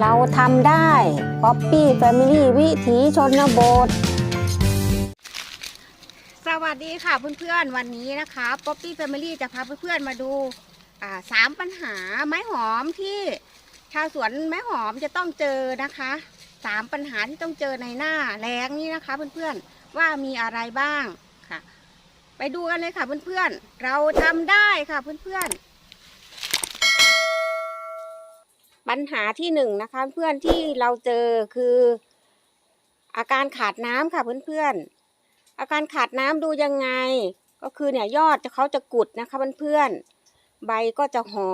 เราทำได้ป๊อปปี้แฟมิลี่วิถีชนบท สวัสดีค่ะเพื่อนๆ วันนี้นะคะป๊อปปี้แฟมิลี่จะพาเพื่อนๆ มาดูสามปัญหาไม้หอมที่ชาวสวนไม้หอมจะต้องเจอนะคะสามปัญหาที่ต้องเจอในหน้าแล้งนี้นะคะเพื่อนๆ ว่ามีอะไรบ้าง ไปดูกันเลยค่ะเพื่อนๆ เราทำได้ค่ะเพื่อนๆ ปัญหาที่หนึ่งนะคะเพื่อนที่เราเจอคือ อาการขาดน้ำค่ะเพื่อนๆ อาการขาดน้ำดูยังไง ก็คือเนี่ยยอดเขาจะกุดนะคะเพื่อนๆ ใบก็จะห่อ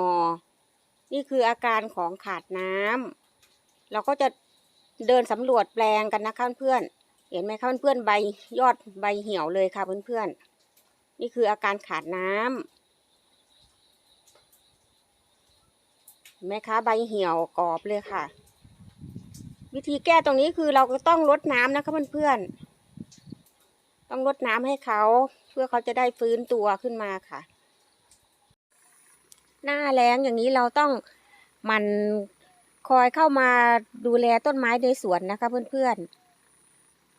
นี่คืออาการของขาดน้ำเราก็จะเดินสำรวจแปลงกันนะคะเพื่อนๆเห็นไหมคะเพื่อนๆใบยอดใบเหี่ยวเลยค่ะเพื่อนๆ นี่คืออาการขาดน้ำเห็นไหมคะใบเหี่ยวกรอบเลยค่ะ วิธีแก้ตรงนี้คือเราก็ต้องลดน้ำนะคะเพื่อนๆต้องลดน้ำให้เขาเพื่อเขาจะได้ฟื้นตัวขึ้นมาค่ะ หน้าแล้งอย่างนี้เราต้องมันคอยเข้ามาดูแลต้นไม้ในสวนนะคะเพื่อน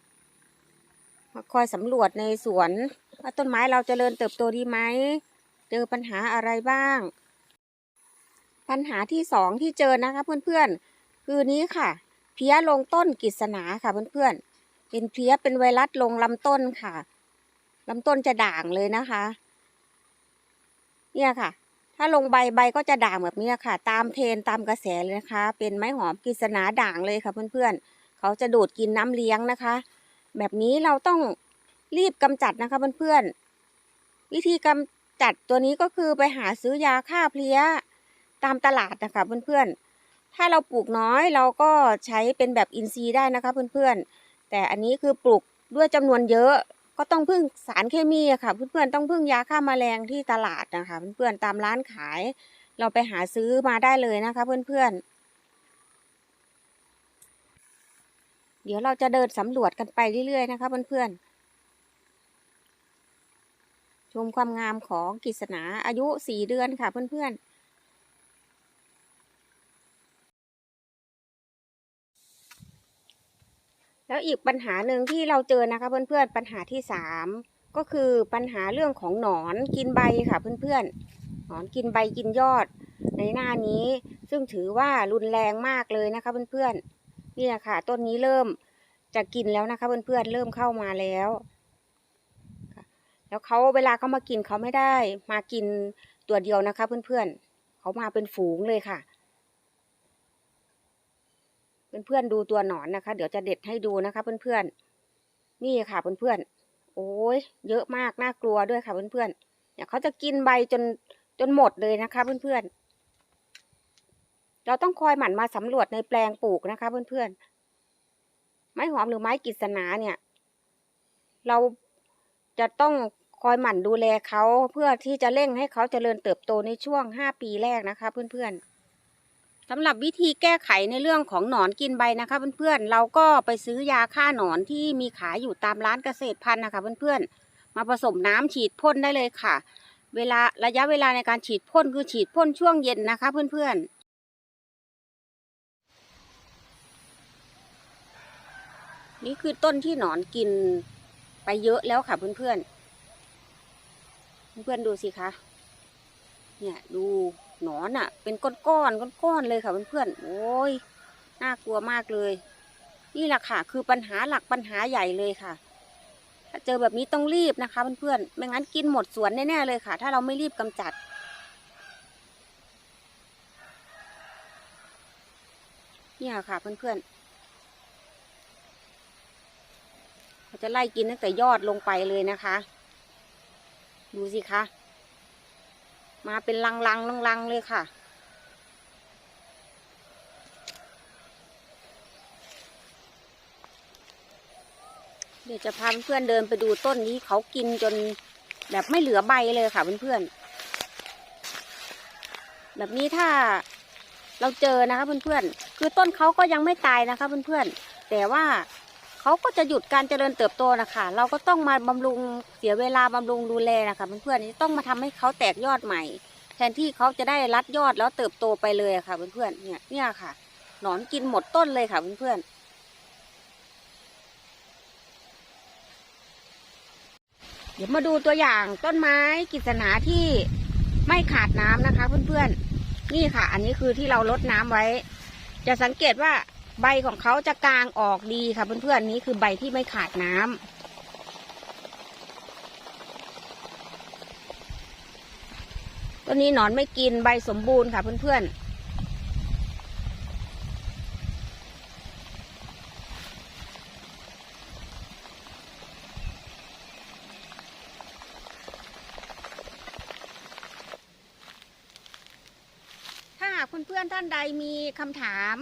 ๆมาคอยสำรวจในสวน ว่าต้นไม้เราจเจริญเติบโตดีไหม เจอปัญหาอะไรบ้าง ปัญหาที่สองที่เจอนะคะเพื่อนๆ คือนี้ค่ะ เพี้ยลงต้นกิษณาค่ะเพื่อนๆ เป็นเพี้ยเป็นไวรัสลงลำต้นค่ะลำต้นจะด่างเลยนะคะ เนี่ยค่ะ ถ้าลงใบใบก็จะด่างแบบนี้ค่ะ ตามเทรนตามกระแสเลยนะคะ เป็นไม้หอมกฤษณาด่างเลยค่ะเพื่อนๆ เขาจะดูดกินน้ำเลี้ยงนะคะ แบบนี้เราต้อง รีบกำจัดนะคะเพื่อนๆวิธีกำจัดตัวนี้ก็คือไปหาซื้อยาฆ่าเพลี้ยตามตลาดนะคะเพื่อนๆถ้าเราปลูกน้อยเราก็ใช้เป็นแบบอินทรีย์ได้นะคะเพื่อนๆแต่อันนี้คือปลูกด้วยจำนวนเยอะก็ต้องพึ่งสารเคมีอะค่ะเพื่อนๆต้องพึ่งยาฆ่าแมลงที่ตลาดนะคะเพื่อนๆตามร้านขาย เราไปหาซื้อมาได้เลยนะคะเพื่อนๆเดี๋ยวเราจะเดินสำรวจกันไปเรื่อยๆนะคะเพื่อนๆ ชมความงามของกฤษณาอายุสี่เดือนค่ะเพื่อนๆแล้วอีกปัญหาหนึ่งที่เราเจอนะคะเพื่อนๆปัญหาที่สามก็คือปัญหาเรื่องของหนอนกินใบค่ะเพื่อนๆหนอนกินใบกินยอด ในหน้านี้ซึ่งถือว่ารุนแรงมากเลยนะคะเพื่อนๆนี่ค่ะต้นนี้เริ่มจะกินแล้วนะคะเพื่อนๆเริ่มเข้ามาแล้ว แล้วเขาเวลาเขามากินเขาไม่ได้ มากินตัวเดียวนะคะ เพื่อนๆเขามาเป็นฝูงเลยค่ะ เพื่อนๆดูตัวหนอนนะคะ เดี๋ยวจะเด็ดให้ดูนะคะ เพื่อนๆนี่ค่ะเพื่อนๆโอ้ยเยอะมากน่ากลัวด้วยค่ะเพื่อนๆเนี่ยเขาจะกินใบจนจนหมดเลยนะคะ เพื่อนๆเราต้องคอยหมั่นมาสำรวจในแปลงปลูกนะคะ เพื่อนๆ ไม้หอมหรือไม้กิษณาเนี่ย เราจะต้อง คอยหมั่นดูแลเขาเพื่อที่จะเร่งให้เขาเจริญเติบโตในช่วงห้าปีแรกนะคะเพื่อนๆสำหรับวิธีแก้ไขในเรื่องของหนอนกินใบนะคะเพื่อนๆเราก็ไปซื้อยาฆ่าหนอนที่มีขายอยู่ตามร้านเกษตรพันธุ์นะคะเพื่อนๆมาผสมน้ำฉีดพ่นได้เลยค่ะ เวลาระยะเวลาในการฉีดพ่นคือฉีดพ่นช่วงเย็นนะคะเพื่อนๆนี่คือต้นที่หนอนกินไปเยอะแล้วค่ะเพื่อนๆ เพื่อนดูสิคะ เนี่ยดูหนอนอะ่ะ เป็นก้อนๆก้อนเลยค่ะเพื่อนๆโอ้ยน่ากลัวมากเลย นี่แหละค่ะ คือปัญหาหลักปัญหาใหญ่เลยค่ะ ถ้าเจอแบบนี้ต้องรีบนะคะเพื่อนๆไม่งั้นกินหมดสวนแน่ๆเลยค่ะ ถ้าเราไม่รีบกำจัดเนี่ยค่ะเพื่อนๆเขาจะไล่กินตั้งแต่ยอดลงไปเลยนะคะ ดูสิคะ มาเป็นลังลังลังลังๆเลยค่ะ เดี๋ยวจะพาเพื่อนเดินไปดูต้นนี้เขากินจนแบบไม่เหลือใบเลยค่ะเพื่อนๆ แบบนี้ถ้าเราเจอนะคะเพื่อนๆ คือต้นเขาก็ยังไม่ตายนะคะเพื่อนๆ แต่ว่า เขาก็จะหยุดการเจริญเติบโตนะคะเราก็ต้องมาบำรุงเสียเวลาบำรุงดูแลนะคะเพื่อนๆต้องมาทำให้เขาแตกยอดใหม่ แทนที่เขาจะได้รัดยอดแล้วเติบโตไปเลยะค่ะเพื่อนๆเนี่ยเนี่ยค่ะ หนอนกินหมดต้นเลยค่ะเพื่อนๆเดี๋ยวมาดูตัวอย่างต้นไม้กิษณาที่ไม่ขาดน้ำนะคะ เพื่อนๆ นี่ค่ะ อันนี้คือที่เราลดน้ำไว้ จะสังเกตว่า ใบของเขาจะกลางออกดีค่ะเพื่อนๆนี่คือใบที่ไม่ขาดน้ำต้นนี้หนอนไม่กินใบสมบูรณ์ค่ะเพื่อนๆถ้าหากเพื่อนๆท่านใดมีคำถาม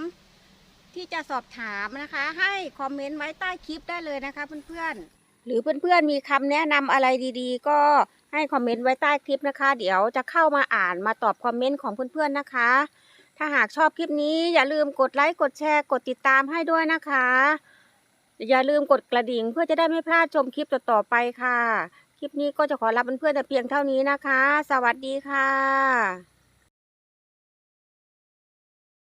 ที่จะสอบถามนะคะ ให้คอมเมนต์ไว้ใต้คลิปได้เลยนะคะเพื่อนๆ หรือเพื่อนๆมีคำแนะนำอะไรดีๆ ก็ให้คอมเมนต์ไว้ใต้คลิปนะคะ เดี๋ยวจะเข้ามาอ่านมาตอบคอมเมนต์ของเพื่อนๆนะคะ ถ้าหากชอบคลิปนี้อย่าลืมกดไลค์กดแชร์กดติดตามให้ด้วยนะคะ อย่าลืมกดกระดิ่งเพื่อจะได้ไม่พลาดชมคลิปต่อๆไปค่ะ คลิปนี้ก็จะขอลาเพื่อนๆแต่เพียงเท่านี้นะคะ สวัสดีค่ะ